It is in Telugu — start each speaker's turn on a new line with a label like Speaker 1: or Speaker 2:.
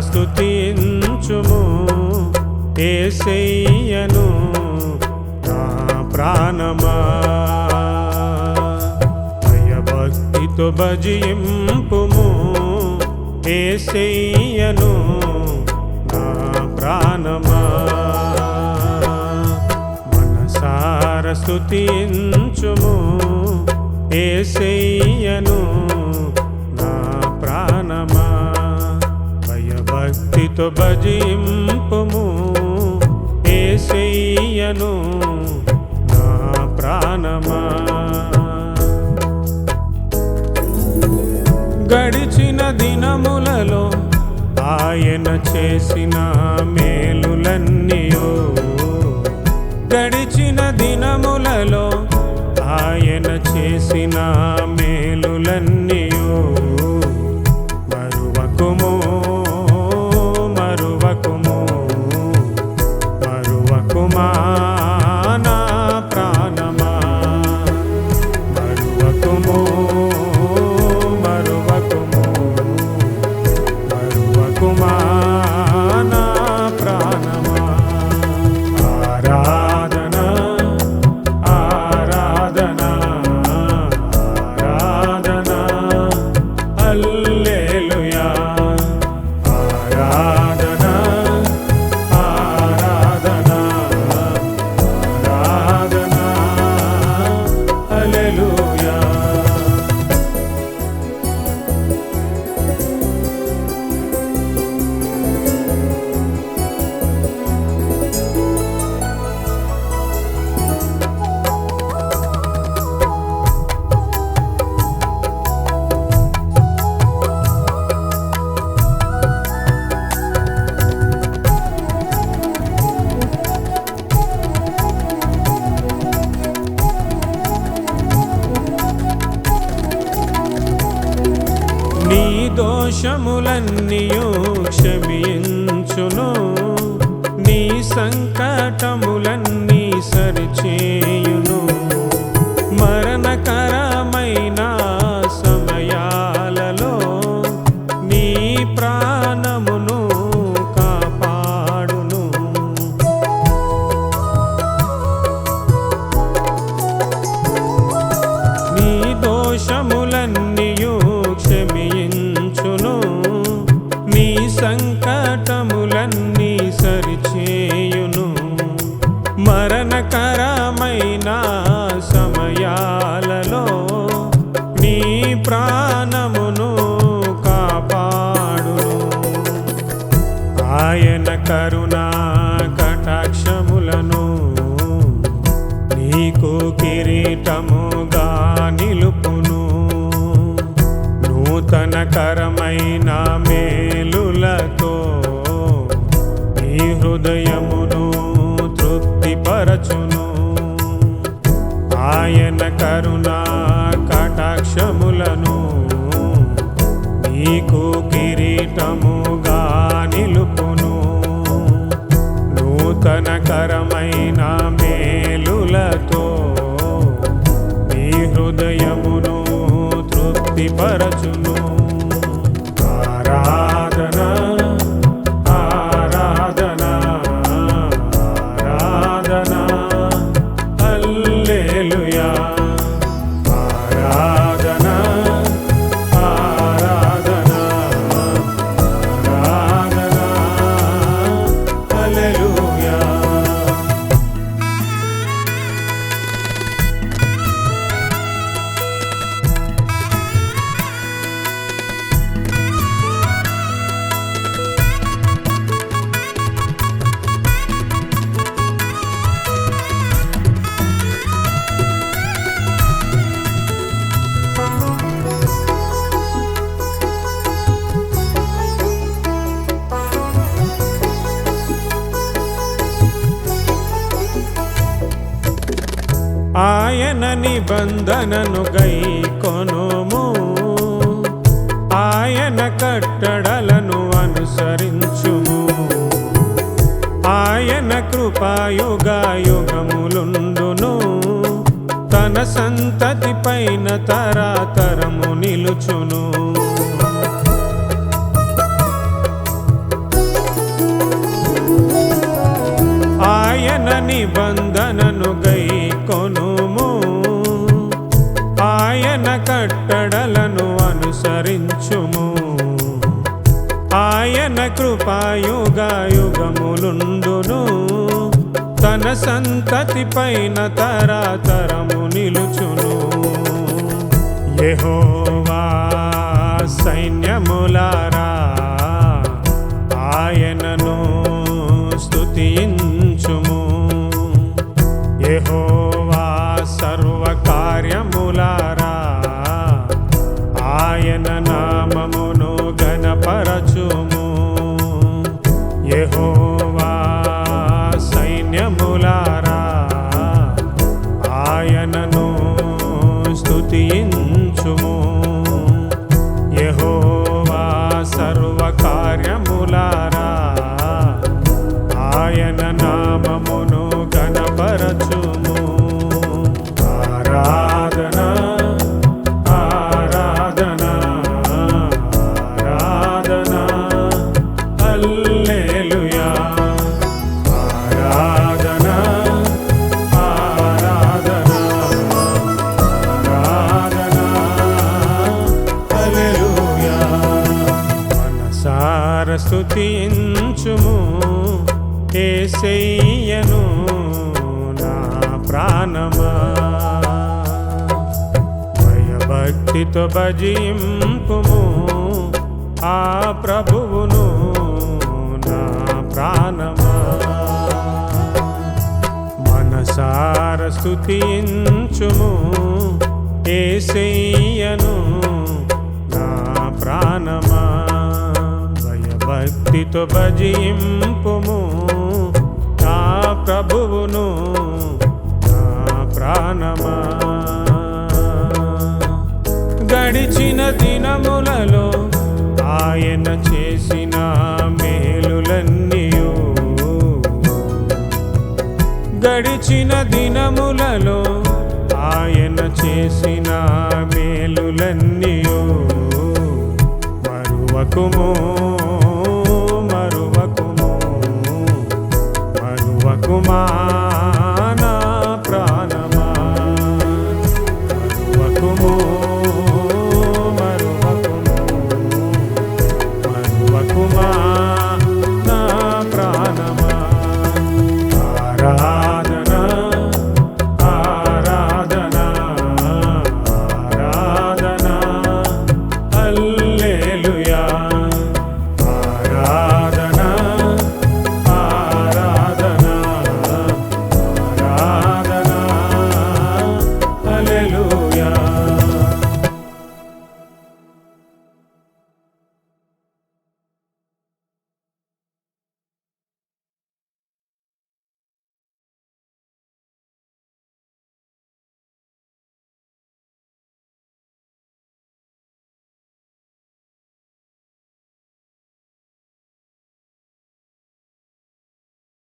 Speaker 1: స్తుతించుము ఏ ఏసయ్యను నా ప్రాణమా. భయభక్తితో భజింపుము ఏ ఏసయ్యను నా ప్రాణమా. మనసార ఏ ఏసయ్యను నా ప్రాణమా. భయభక్తితో భజింపుము ఏసయ్యను నా ప్రాణమా. గడిచిన దినములలో ఆయన చేసిన దోషములన్నీయు క్షమించును. నీ సంకటము కరుణా కటాక్షములను నీకు కిరీటముగా నిలుపును. నూతనకరమైన మేలులతో నీ హృదయమును తృప్తిపరచును. ఆయన కరుణా కటాక్షములను నీకు కిరీటము నూతనకరమైన మేలులతో నీ హృదయమును తృప్తిపరచును. ఆయన నిబంధనను గై కొనుము. ఆయన కట్టడలను అనుసరించుము. ఆయన కృపాయుగాయుగములుండును. తన సంతతి పైన తరాతరము నిలుచును. ఆయన నిబంధన సంతతి పైన తరతరము నిలుచును. యెహోవా సైన్యములారా ఆయనను స్తుతించుము. ఎహోవా సర్వకార్యములారా ఆయన నామమును సర్వకార్యములారా ఏసయ్యను నా ప్రాణమా? భయభక్తితో భజింపుము ఆ ప్రభువును నా ప్రాణమా? మనసార స్తుతించుము ఏసయ్యను నా ప్రాణమా? భయభక్తితో భజింపుము ప్రభువును నా ప్రాణమా. గడిచిన దినములలో ఆయన చేసిన మేలులన్నీయు. గడిచిన దినములలో ఆయన చేసిన మేలులన్నీయు. మరువకుమో మరువకుము మరువకుమా